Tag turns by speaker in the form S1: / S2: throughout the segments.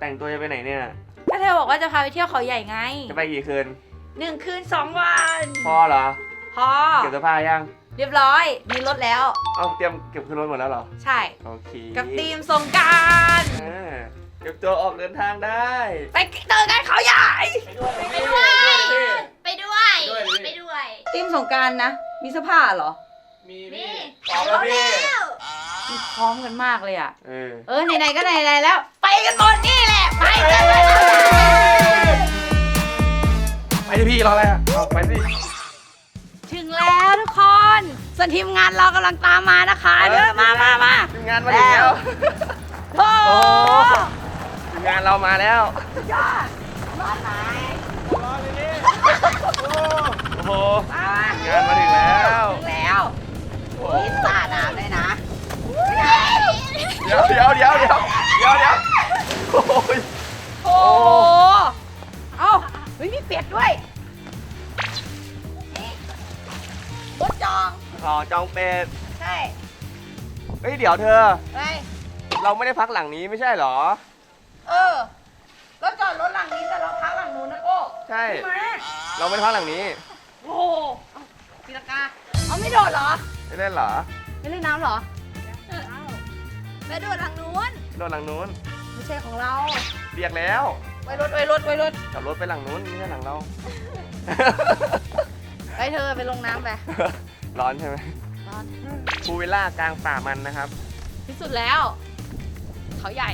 S1: แต่งตัวจะไปไหนเนี่ย
S2: ก็เธอบอกว่าจะพาไปเที่ยวเขาใหญ่ไง
S1: จะไปกี่คืน
S2: หนึ่งคืนสองวัน
S1: พอเหรอ
S2: พอ
S1: เก็บเสื้อผ้ายัง
S2: เรียบร้อย มีรถแล้ว
S1: เอาเตรียมเก็บขึ้นรถหมดแล้วเหรอ
S2: ใช่
S1: โอเค
S2: กับทีมสงกราร
S1: เออเก็บตัวออกเดินทางได้
S2: ไปเจอกันเขาใหญ่
S1: ไปด้วย
S3: ไปด้วย
S1: ด้วยดิ
S3: ไปด้วย
S2: ทีมสงกรารนะ มีเสื้อผ้าเหรอ
S1: มี
S3: นี่
S1: พี่ออกแล้วพี่
S2: มี พร้อมกันมากเลยอะ
S1: เออ
S2: เออไหนๆก็ไหนๆแล้ว ไปกันหมดนี่แหละ ไปกันเลย
S1: ไปดิพี่รออะไรอะเอาไปสิ
S2: ถึงแล้วทุกคนส่วนทีมงานเรากำลังตามมานะคะเด้อมามามา
S1: ทีมงานมาถึงแล้ว
S2: โอ้
S1: โอ้
S2: โห
S1: ทีมงานเรามาแล้ว
S2: ยอดรอดไหน
S1: รอเลยนี่โอ้โห
S2: มา
S1: ทีมงานมาถึงแล้ว
S2: ถึงแล้ว
S1: โอ้โห
S2: มีสาน้ำด้วยนะ
S1: เดี๋ยวเดี๋ยวเดี๋ยวเดี๋ยวเดี๋ยวเดี๋ยวโอ้ย
S2: โอ้โหเอ้าเฮ้ยมีเป็ดด้วยนี่รถจอง
S1: ขอจองเป็ด
S2: ใช่
S1: เฮ้ยเดี๋ยวเธอ
S2: ไป
S1: เราไม่ได้พักหลังนี้ไม่ใช่เหรอ
S2: เออรถจอดรถหลังนี้แต่เราพักหลังนู้นนะโก้
S1: ใช่
S2: มา
S1: เราไม่ได้พักหลังนี้
S2: โอ้โหเอาตีลังกาเอาไม่โดดเหรอ
S1: ไม่เล่นเหรอ
S2: ไม่เล่นน้ำเหรอ
S3: ไปดูทางนู้น
S1: โดนหลังนู้น
S2: ไม่ใช่ของเรา
S1: เรียกแล้ว
S2: ไปรถไปรถไปรถ
S1: ขับรถไปหลังนู้นไม่ใช่หลังเรา
S2: ไปเธอไปลงน้ำไป
S1: ร้อนใช่ไหม
S2: ร้อน
S1: พูลวิลล่ากลางป่ามันนะครับ
S2: ที่สุดแล้ว เขาใหญ่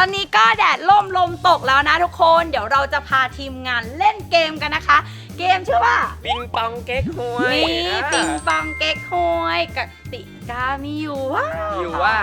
S2: อนนี้ก็แดดล่มลมตกแล้วนะทุกคน เดี๋ยวเราจะพาทีมงานเล่นเกมกันนะคะ เกมชื่อว่า
S1: ปิงปองเก๊กฮวย
S2: นี่
S1: อ่า
S2: ปิงปองเก๊กฮวยกติกามีอยู่ว่า
S1: อยู่ว่า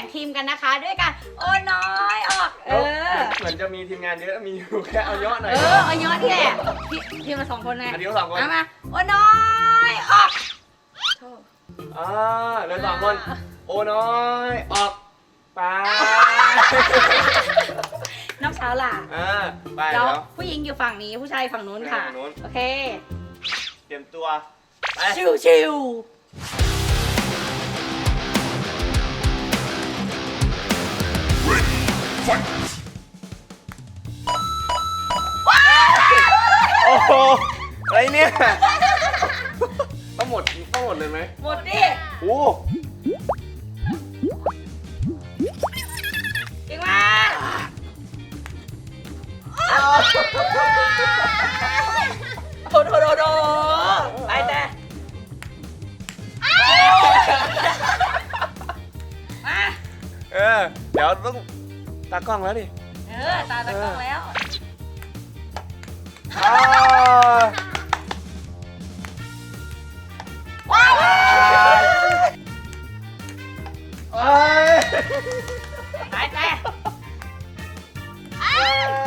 S2: บ่งทีมกันนะคะ ด้วยการโอ้น้อยออก เออ
S1: เหมือนจะมีทีมงานเยอะ มีอยู่แค่เอาเยอะหน่อย
S2: เออเอายอดที่แหละทีทีมละสองคนไง
S1: อันนี้สองคน
S2: เอามาโอ้น้อยออกโธ่
S1: อ่าเหลือสองคน โอ้น้อย ออก ไป
S2: น้ำเช้าล่ะ
S1: อ่า ไป
S2: แล้
S1: แล้วว
S2: ผู้หญิงอยู่ฝั่งนี้ผู้ชายฝั่งนู้นค่ะ
S1: ฝั่งนู้น
S2: โอเค
S1: เตรียมตัว ไป
S2: ชิวชิวๆ
S1: โอ้โหอะไรเนี่ย ต้องหมดต้องหมดเลยไหม
S2: หมดดิ
S1: โอ้
S2: เก่งมากโถโถโถโถไปแต่มา
S1: เออ เดี๋ยวต้อง ตากล้องแล้วดิ
S2: เออ ตาตะกล้องแล้ว
S1: อ่า
S2: ว้าว
S1: เอ้ย
S2: ไปแต่โอ้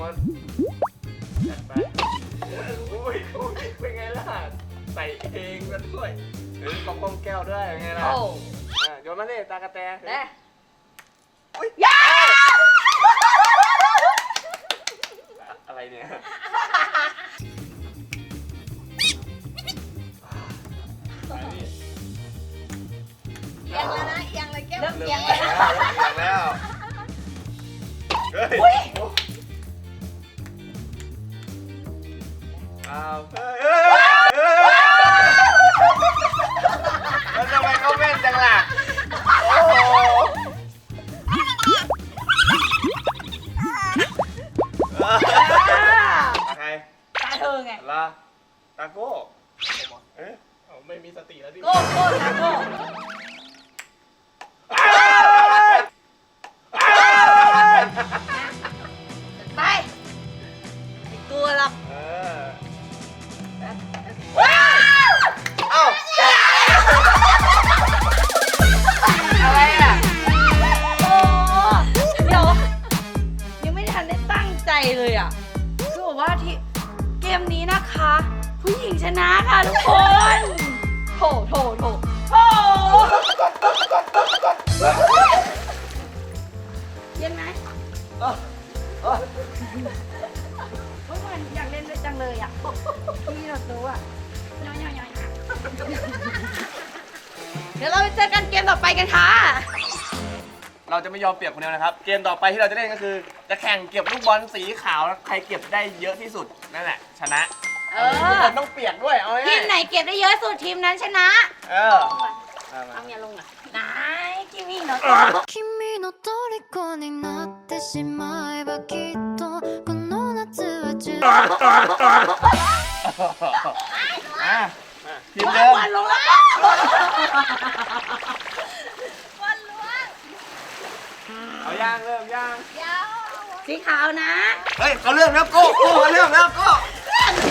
S2: มด
S1: หมดจัดไปอุ้ยอุ้ยเป็นไงล่ะ ใส่เองกันด้วยหรือกระป๋องแก้วด้วยเป็นไงล่ะ
S2: โอ้
S1: อะโยนมาเลยตากระแต
S2: แน่
S1: อุ๊ย
S2: ยา
S1: อะไรเนี่ย
S3: เอียงแล้วนะเอียงเลยแก้ว
S2: เริ่ม
S3: เอี
S2: เอี
S3: ย
S2: ย
S3: ง
S2: ง
S3: เล
S2: แล้
S3: ยวนะ
S1: แล้ว เฮ้ย ผู้หญิง
S2: ชนะค่ะทุกคนโถโถโถโถเย็นไหมโอ้ยมันอยากเล่นด้วยจังเลยอะพี่เราตัวอะย่อยๆๆเดี๋ยวเราไปเจอกันเกมต่อไปกันค่ะ
S1: เราจะไม่ยอมเปรียบคนเดียวนะครับ เกมต่อไปที่เราจะเล่นก็คือ จะแข่งเก็บลูกบอลสีขาวแล้วใครเก็บได้เยอะที่สุดนั่นแหละชนะ
S2: เอ
S1: ทุก
S2: อ
S1: คนต้องเปียกด้วยเอา
S2: ที
S1: ง่าม ย
S2: ไหนเก็บได้เยอะสุดทีมนั้นชนะ
S1: ๆเออเอามา
S2: เอาเมียลงอ่ะนายกิมมี่เนาะ
S4: 君の虜になってしまえばきっとこの夏は充
S1: อ่ะทีมเดิม
S2: วันลงแล้ว
S3: วันล้วง
S1: เอาย่างเริ่มย่าง
S3: ยาว
S2: สีขาวนะ
S1: เฮ้ยเขาเริ่มแล้วโก้โก้เขาเริ่มแล้วโก้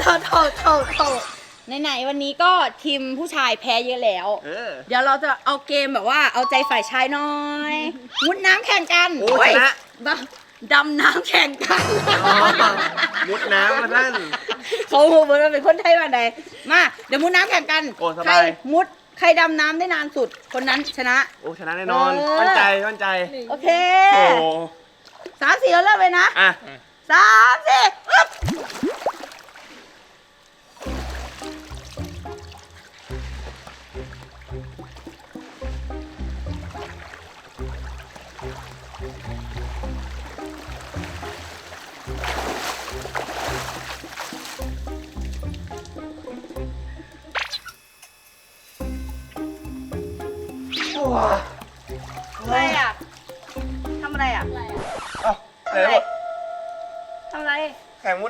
S1: โอ้โห
S2: ไหนๆวันนี้ก็ทีมผู้ชายแพ้เยอะแล้ว
S1: เออ
S2: เดี๋ยวเราจะเอาเกมแบบว่าเอาใจฝ่ายชายหน่อยมุดน้ำแข่งกัน
S1: โอ้ชนะ
S2: เฮ้ยดำน้ำแข่งกัน
S1: มุดน้ำมาท่าน
S2: เขาเหมือนเป็นคนไทยวันใดมาเดี๋ยวมุดน้ำแข่งกัน
S1: โอ้สบาย
S2: ใครมุดใครดำน้ำได้นานสุด คนนั้นชนะ
S1: โอ้ชนะแน่นอน
S2: เออ
S1: มั่นใจ มั่นใจ
S2: โอเค
S1: โอ้
S2: สามสี่เราเริ่มเลยนะ
S1: อะ
S2: สามสี่อึ๊บ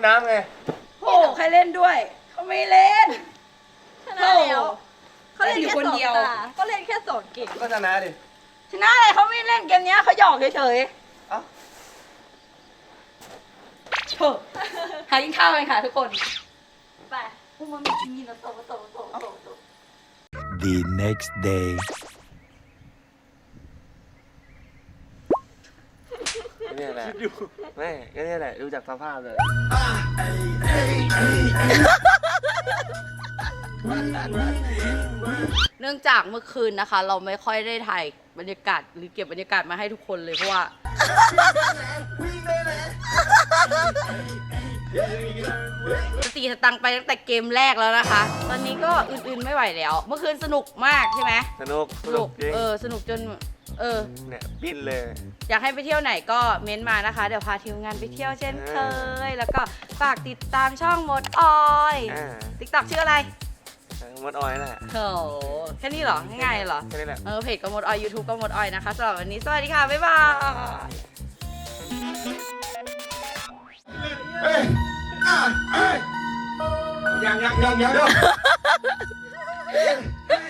S1: น้ำไง
S2: โอ้ใครเล่นด้วย เขาไม่เล่น
S3: ชนะแล้ว
S2: เขาเล่นอยู่คนเดียว
S3: เขาเล่นแค่สองเกม
S1: ก็ชนะดิ
S2: ชนะอะไรเขาไม่เล่นเกมเนี้ยเขาหยอกเฉย
S1: เอ้า
S2: ๆโถหากินข้าวกันค่ะทุกคน ไปพวกมันมีนะโตโตโตโตโต
S5: the next day.
S1: ก็เนี่ยแห ละไม่ก็เนี่ยแหละดูจากสภาพเลย
S2: เนื่องจากเมื่อคืนนะคะ เราไม่ค่อยได้ถ่ายบรรยากาศหรือเก็บบรรยากาศมาให้ทุกคนเลยเพราะว่า สติสตังค์ไปตั้งแต่เกมแรกแล้วนะคะ ตอนนี้ก็อื่นๆไม่ไหวแล้ว เมื่อคืนสนุกมากใช่ไหม
S1: สนุก
S2: สนุก
S1: จริง
S2: เออสนุกจน เออ
S1: เนี่ยปิ้นเลย
S2: อยากให้ไปเที่ยวไหนก็เม้นต์มานะคะ เดี๋ยวพาทีมงานไปเที่ยวเช่นเคย แล้วก็ฝากติดตามช่องมดออย
S1: อ่า
S2: ติ๊กต็อกชื่ออะไร
S1: มดออยแหละ
S2: โหแค่นี้เหรอ ง่ายๆเหรอ
S1: แค่นี้แหละ
S2: เออเพจก็มดออย YouTube ก็มดออยนะคะสำหรับวันนี้สวัสดีค่ะ บ๊ายบาย
S1: ยังยังยังยัง「